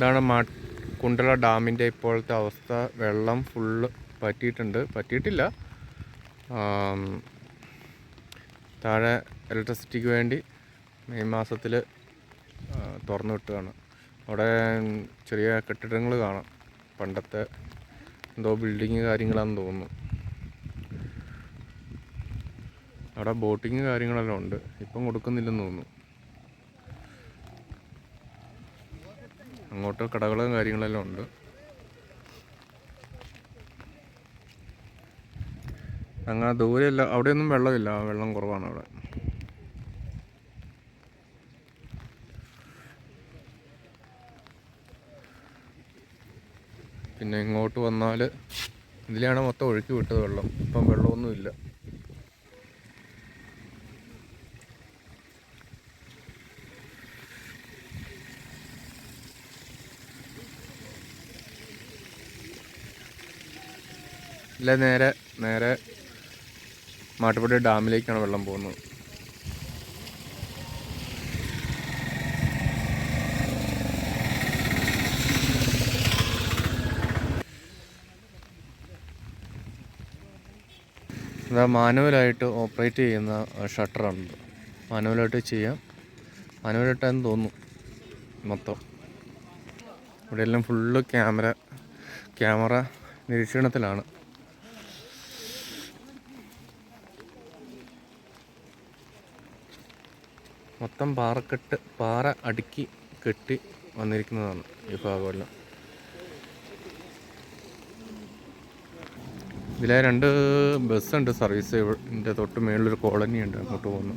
ഇതാണ് മാ കുണ്ടള ഡാമിന്റെ ഇപ്പോഴത്തെ അവസ്ഥ. വെള്ളം ഫുള്ള് പറ്റിയിട്ടുണ്ട്. പറ്റിയിട്ടില്ല. താഴെ ഇലക്ട്രിസിറ്റിക്ക് വേണ്ടി മെയ് മാസത്തിൽ തുറന്നു വിട്ടതാണ്. അവിടെ ചെറിയ കെട്ടിടങ്ങൾ കാണാം. പണ്ടത്തെ എന്തോ ബിൽഡിങ് കാര്യങ്ങളാണെന്ന് തോന്നുന്നു. അവിടെ ബോട്ടിങ് കാര്യങ്ങളെല്ലാം ഉണ്ട്. ഇപ്പം കൊടുക്കുന്നില്ലെന്ന് തോന്നുന്നു. അങ്ങോട്ട് കടകളും കാര്യങ്ങളെല്ലാം ഉണ്ട്. അങ്ങനെ ദൂരെയല്ല അവിടെയൊന്നും വെള്ളമില്ല. വെള്ളം കുറവാണ് അവിടെ. പിന്നെ ഇങ്ങോട്ട് വന്നാൽ ഇതിലാണ് മൊത്തം ഒഴുക്കി വിട്ടത് വെള്ളം. ഇപ്പം വെള്ളമൊന്നുമില്ല. ഇല്ല നേരെ നേരെ മാട്ടുപടി ഡാമിലേക്കാണ് വെള്ളം പോകുന്നത്. ഇതാ മാനുവലായിട്ട് ഓപ്പറേറ്റ് ചെയ്യുന്ന ഷട്ടറാണ്. മാനുവലായിട്ട് ചെയ്യാം. മാനുവലായിട്ടാന്ന് തോന്നുന്നു മൊത്തം. ഇവിടെയെല്ലാം ഫുള്ള് ക്യാമറ ക്യാമറ നിരീക്ഷണത്തിലാണ്. മൊത്തം പാറ കെട്ട് പാറ അടുക്കി കെട്ടി വന്നിരിക്കുന്നതാണ് ഈ ഭാഗമെല്ലാം. ഇതിലെ രണ്ട് ബസ്സുണ്ട് സർവീസ്. ഇതിന്റെ തൊട്ട് മേളിലൊരു കോളനി ഉണ്ട് അങ്ങോട്ട് പോകുന്നു.